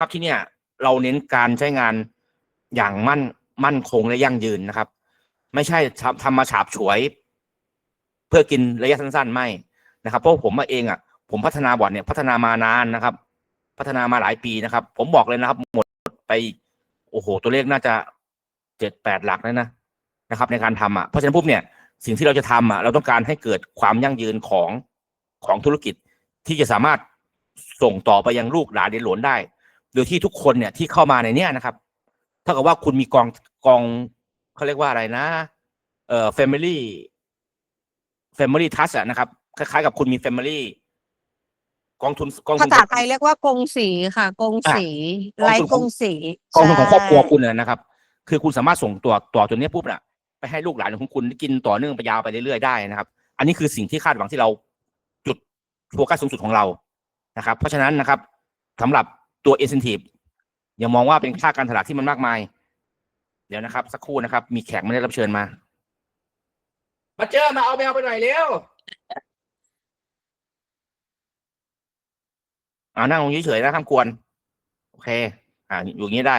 ครับที่เนี่ย เราเน้นการใช้งานอย่างมั่นมั่นคงและยั่งยืนนะครับ ไม่ใช่ทำมาฉาบฉวย เพื่อกินระยะสั้น ๆ ไม่นะครับ เพราะผมมาเองอะ ผมพัฒนาบอร์ดเนี่ยพัฒนามานานนะครับ พัฒนามาหลายปีนะครับ ผมบอกเลยนะครับ หมดไป โอ้โห ตัวเลขน่าจะเจ็ดแปดหลักแล้วนะนะครับ ในการทำอะเพราะฉะนั้นปุ๊บเนี่ยสิ่งที่เราจะทำอะเราต้องการให้เกิดความยั่งยืนของของธุรกิจที่จะสามารถส่งต่อไปยังลูกหลานเดนหลวนได้ โดยที่ทุกคนเนี่ยที่เข้ามาในเนี้ยนะครับเท่ากับว่าคุณมีกองกองเขาเรียกว่าอะไรนะ เอ่อ family family trust อะนะครับ คล้ายๆกับคุณมี family กองทุนกองทุภานษาไทยเรียกว่ากงสีค่ะ กงสีอะไร้กกองงทุนสีกองทุนของครอบครัวใช่คุณนะนะครับ คือคุณสามารถส่งตัวตัวตัวเนี้ยปุ๊บน่ะ ไปให้ลูกหลานของคุณกินต่อเนื่องไปยาวไปเรื่อยๆได้นะครับ อันนี้คือสิ่งที่คาดหวังที่เราจุดโฟกัสสูงสุดของเรานะครับ เพราะฉะนั้นนะครับสำหรับ ตัว incentive ย่ามองว่าเป็นค่าการตลาดที่มันมากมาย เดี๋ยวนะครับ สักครู่นะครับ มีแขกไม่ได้รับเชิญมามาเจอมาเอาแมวไปหน่อยเร็วอ่านั่งลงเฉยๆนะห้ามกวน โอเค อ่าอยู่อย่างนี้ได้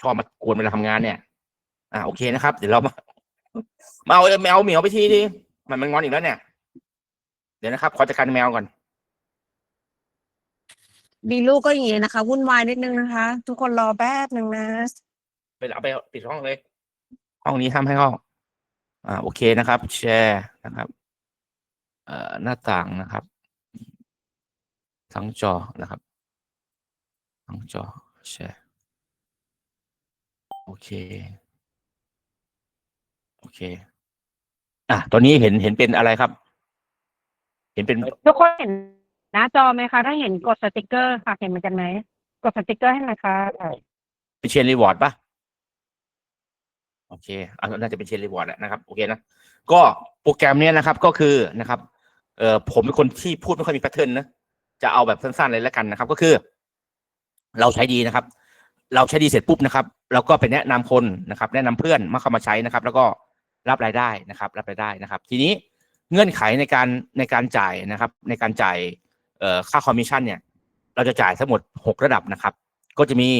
ชอบมากวนเวลาทำงานเนี่ย อ่าโอเคนะครับ เดี๋ยวเรามามาเอาแมวเหมียวไปทีดิมันมันงอนอีกแล้วเนี่ย เดี๋ยวนะครับ ขอจัดการแมวก่อน มีลูกก็อย่างนี้นะคะ วุ่นวายนิดนึงนะคะ ทุกคนรอแป๊บหนึ่งนะไปเอาไปปิดห้องเลย ห้องนี้ทำให้ห้อง อ่า โอเคนะครับ แชร์นะครับ เอ่อหน้าต่างนะครับ ทั้งจอนะครับ ทั้งจอแชร์ โอเค โอเค อะตอนนี้เห็นเห็นเป็นอะไรครับ เห็นเป็น ทุกคนเห็น หน้าจอไหมคะ ถ้าเห็นกดสติกเกอร์ค่ะ เห็นเหมือนกันไหม กดสติกเกอร์ให้หน่อยค่ะเป็นเชนรีวอร์ดปะโอเคอันน่าจะเป็นเชนรีวอร์ดแหละนะครับ โอเคนะ ก็โปรแกรมเนี้ยนะครับ ก็คือนะครับ เอ่อ ผมเป็นคนที่พูดไม่ค่อยมีแพทเทิร์นนะ จะเอาแบบสั้นๆเลยแล้วกันนะครับ ก็คือ เราใช้ดีนะครับ เราใช้ดีเสร็จปุ๊บนะครับ เราก็ไปแนะนำคนนะครับ แนะนำเพื่อนมาเข้ามาใช้นะครับ แล้วก็รับรายได้นะครับ รับรายได้นะครับ ทีนี้เงื่อนไขในการในการจ่ายนะครับ ในการจ่าย ค่าคอมมิชชั่นเนี่ย เราจะจ่ายทั้งหมดหกระดับนะครับ ก็จะมี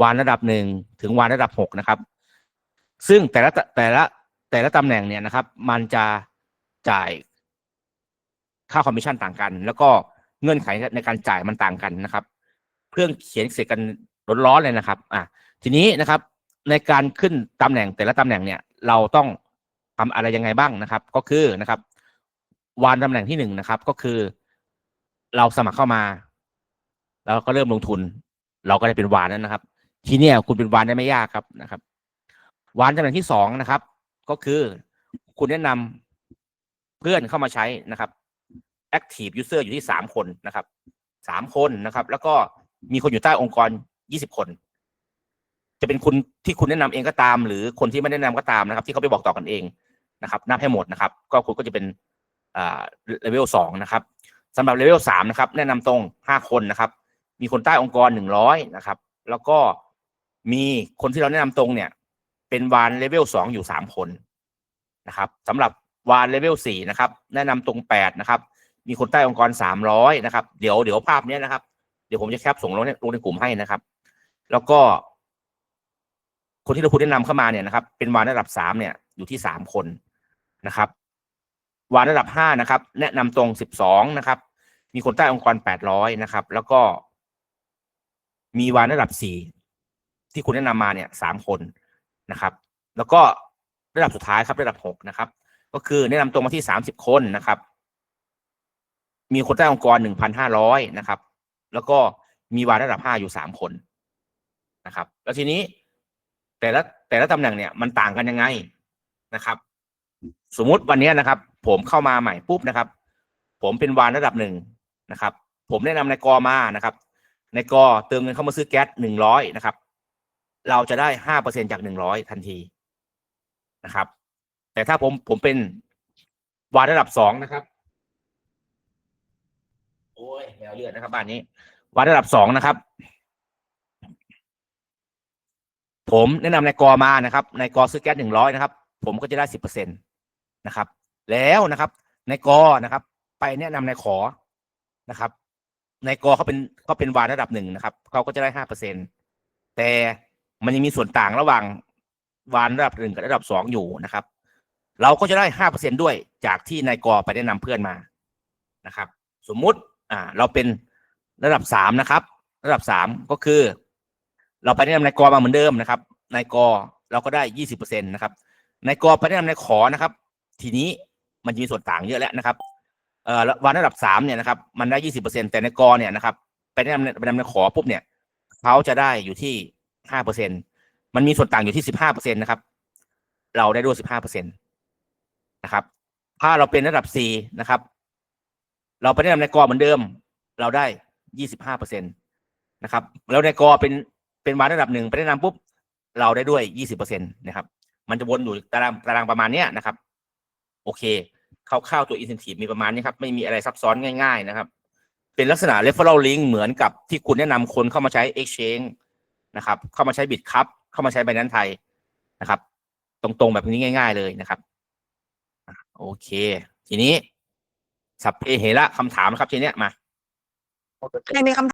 วานระดับหนึ่งถึงวานระดับหกนะครับ ซึ่งแต่ละแต่ละแต่ละตำแหน่งเนี่ยนะครับ มันจะจ่ายค่าคอมมิชชั่นต่างกัน แล้วก็เงื่อนไขในการจ่ายมันต่างกันนะครับ เครื่องเขียนเสร็จกันร้อนๆเลยนะครับ อะทีนี้นะครับ ในการขึ้นตำแหน่งแต่ละตำแหน่งเนี่ย เราต้องทำอะไรยังไงบ้างนะครับ ก็คือนะครับ วานตำแหน่งที่หนึ่งนะครับ ก็คือ เราสมัครเข้ามา แล้วก็เริ่มลงทุน เราก็ได้เป็นวานแล้วนะครับ ทีนี้คุณเป็นวานได้ไม่ยากครับนะครับ วานตำแหน่งที่สองนะครับ ก็คือคุณแนะนำเพื่อนเข้ามาใช้นะครับ active user อยู่ที่สามคนนะครับสามคนนะครับ แล้วก็มีคนอยู่ใต้องค์กรยี่สิบคน จะเป็นคุณที่คุณแนะนำเองก็ตาม หรือคนที่ไม่แนะนำก็ตามนะครับ ที่เขาไปบอกต่อกันเองนะครับนับให้หมดนะครับ ก็คุณก็จะเป็นอ่าเลเวลสองนะครับ สำหรับเลเวลสามนะครับ แนะนำตรงห้าคนนะครับ มีคนใต้องค์กรหนึ่งร้อยนะครับ แล้วก็มีคนที่เราแนะนำตรงเนี่ย เป็นวานเลเวลสองอยู่สามคนนะครับสำหรับวานเลเวลสี่นะครับ แนะนำตรงแปดนะครับ มีคนใต้องค์กรสามร้อยนะครับ เดี๋ยวเดี๋ยวภาพเนี้ยนะครับ เดี๋ยวผมจะแคปส่งลงในลงในกลุ่มให้นะครับ แล้วก็ คนที่เราคุณแนะนำเข้ามาเนี่ยนะครับ เป็นวานระดับสามเนี่ยอยู่ที่สามคนนะครับ วานระดับห้านะครับ แนะนำตรงสิบสองนะครับ มีคนใต้องค์กรแปดร้อยนะครับ แล้วก็ มีวานระดับสี่ที่คุณแนะนำมาเนี่ยสามคนนะครับ แล้วก็ระดับสุดท้ายครับระดับหกนะครับ ก็คือแนะนำตรงมาที่สามสิบคนนะครับ มีคนใต้องค์กรหนึ่งพันห้าร้อยนะครับ แล้วก็มีวานระดับห้าอยู่สามคนนะครับ แล้วทีนี้แต่ละแต่ละตำแหน่งเนี่ยมันต่างกันยังไงนะครับ สมมุติวันนี้นะครับ ผมเข้ามาใหม่ปุ๊บนะครับ ผมเป็นวานระดับหนึ่งนะครับ ผมแนะนำในกอมานะครับในกอเติมเงินเข้ามาซื้อแก๊สหนึ่งร้อยนะครับ เราจะได้ห้าเปอร์เซ็นจากหนึ่งร้อยทันทีนะครับ แต่ถ้าผมผมเป็นวานระดับสองนะครับโอ้ยแมวเลือดนะครับบ้านนี้วานระดับสองนะครับ ผมแนะนำในกอมานะครับในกอซื้อแก๊สหนึ่งร้อยนะครับ ผมก็จะได้สิบเปอร์เซ็นตนะครับ แล้วนะครับในกอนะครับ ไปแนะนำในขอนะครับในกอเขาเป็นเขาเป็นวานระดับหนึ่งนะครับเขาก็จะได้ห้าเปอร์เซ็นแต่มันยังมีส่วนต่างระหว่างวานระดับหนึ่งกับระดับสองอยู่นะครับ เราก็จะได้ห้าเปอร์เซ็นด้วยจากที่นายกอไปแนะนำเพื่อนมานะครับ สมมุติอ่าเราเป็นระดับสามนะครับ ระดับสามก็คือ เราไปแนะนำนายกอมาเหมือนเดิมนะครับนายกอเราก็ได้ยี่สิบเปอร์เซ็นตนะครับนายกอไปแนะนำนายขอนะครับ ทีนี้ มันจะมีส่วนต่างเยอะแล้วนะครับเอ่อวันระดับสามเนี่ยนะครับ มันได้ยี่สิบเปอร์เซ็นแต่ในกอเนี่ยนะครับไปแนะนำไปแนะนำในขอปุ๊บเนี่ยเขาจะได้อยู่ที่ห้าเปอร์เซ็นมันมีส่วนต่างอยู่ที่สิบห้าเปอร์เซ็นนะครับ เราได้ด้วยสิบห้าเปอร์เซ็นตนะครับ ถ้าเราเป็นระดับสี่นะครับ เราไปแนะนำในกอเหมือนเดิม เราได้ยี่สิบห้าเปอร์เซ็นตนะครับ แล้วในกอเป็นเป็นวันระดับหนึ่งไปแนะนำปุ๊บเราได้ด้วยยี่สิบเปอร์เซ็นตนะครับ มันจะวนอยู่ตารางตารางประมาณเนี้ยนะครับ โอเค คร่าวๆตัว incentive มีประมาณนี้ครับ ไม่มีอะไรซับซ้อนง่าย ๆ นะครับ เป็นลักษณะ referral link เหมือนกับที่คุณแนะนำคนเข้ามาใช้ exchange นะครับ เข้ามาใช้บิตครับเข้ามาใช้ b บ n นันไทยนะครับ ตรงๆแบบนี้ง่าย ๆ เลยนะครับโอเค ทีนี้สัพเพเหระคำถามนะครับทีเนี้ยมาใครมีคำ